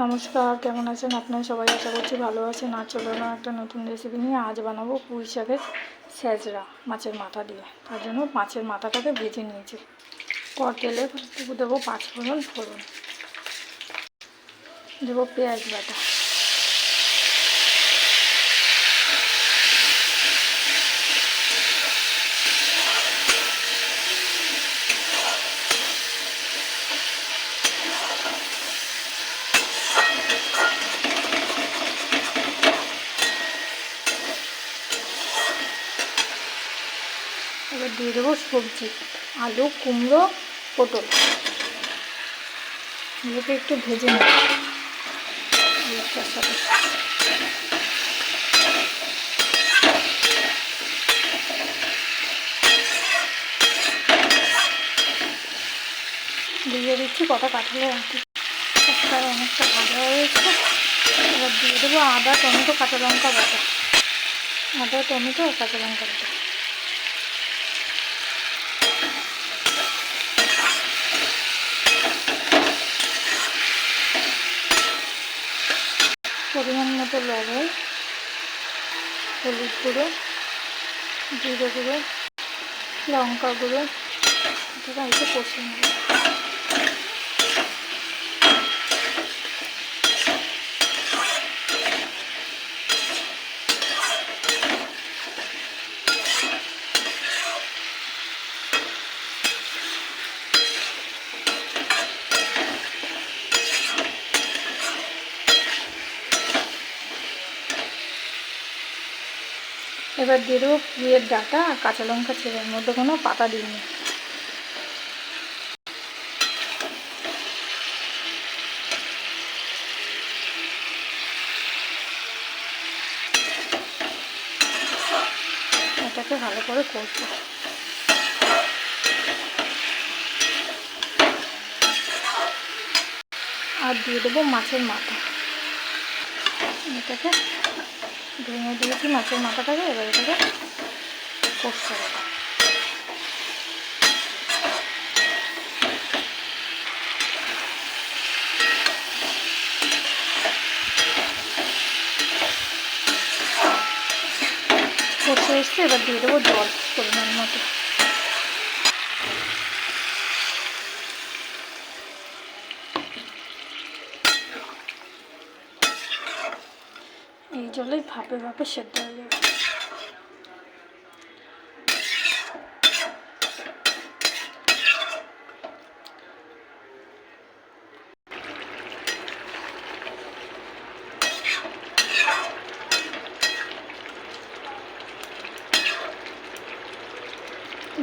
নমস্কার, কেমন আছেন? আপনারা সবাই আশা করছি ভালো আছেন। আর চলে একটা নতুন রেসিপি নিয়ে। আজ বানাবো পুঁই শাকের স্যাজরা মাছের মাথা দিয়ে। তার জন্য মাছের মাথাটাকে ভেজে নিয়েছি। পর তেলে দেবো পাঁচ ফোড়ন ফোড়ন। দেবো পেঁয়াজ বাটা। এবার দিয়ে দেবো সবজি, আলু, কুমড়ো, পটল। এগুলোকে একটু ভেজে নেব। সাথে দিয়ে দিচ্ছি কটা রাখি একটা অনেকটা ভাজা হয়েছে এবার দিয়ে দেবো আদা, টমেটো, কাঁচা লঙ্কা বাটা। আদা, টমেটো, কাঁচা লঙ্কা বাটা। পরিমাণ মতো লবণ হলুদ গুঁড়ো জিরে গুঁড়ো লঙ্কা গুঁড়ো এটা একটু কষে নেব। এবার দিয়ে দেবো পুয়ের ডাটা আর কাঁচা লঙ্কা ছেড়ে, এর মধ্যে কোনো পাতা দিইনি এটাকে ভালো করে করব আর দিয়ে দেবো মাছের মাথা। এটাকে ভেঙে দিয়েছি মাছের মাথাটাকে এবার এটাকে কষতে দেবো কষে এসছে, এবার দিয়ে দেবো জল পরিমাণ মতো। এই জলেই ভাপে ভাপে সেদ্ধ হয়ে যাবে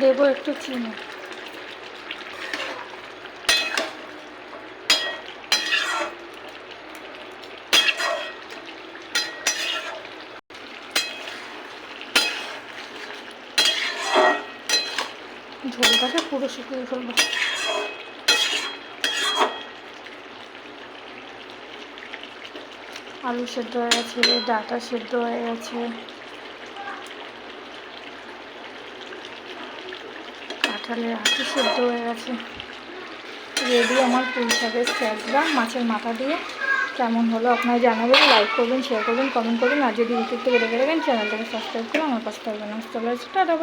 দেবো একটু চিনি। ঝোলটাকে পুরো শুকিয়ে ফেলব। আলু সেদ্ধ হয়ে গেছে, ডাটা সেদ্ধ হয়ে গেছে। কাঁঠালের আটু সেদ্ধ হয়ে গেছে। রেডি আমার পুঁই শাকের স্যাজরা মাছের মাথা দিয়ে। কেমন হলো আপনারা জানাবেন লাইক করবেন শেয়ার করবেন কমেন্ট করবেন, আর যদি ইউটিউব থেকে দেখে দেখেন চ্যানেলটাকে সাবস্ক্রাইব করে আমার পাশে থাকবেন। আসতে পারছি টাটা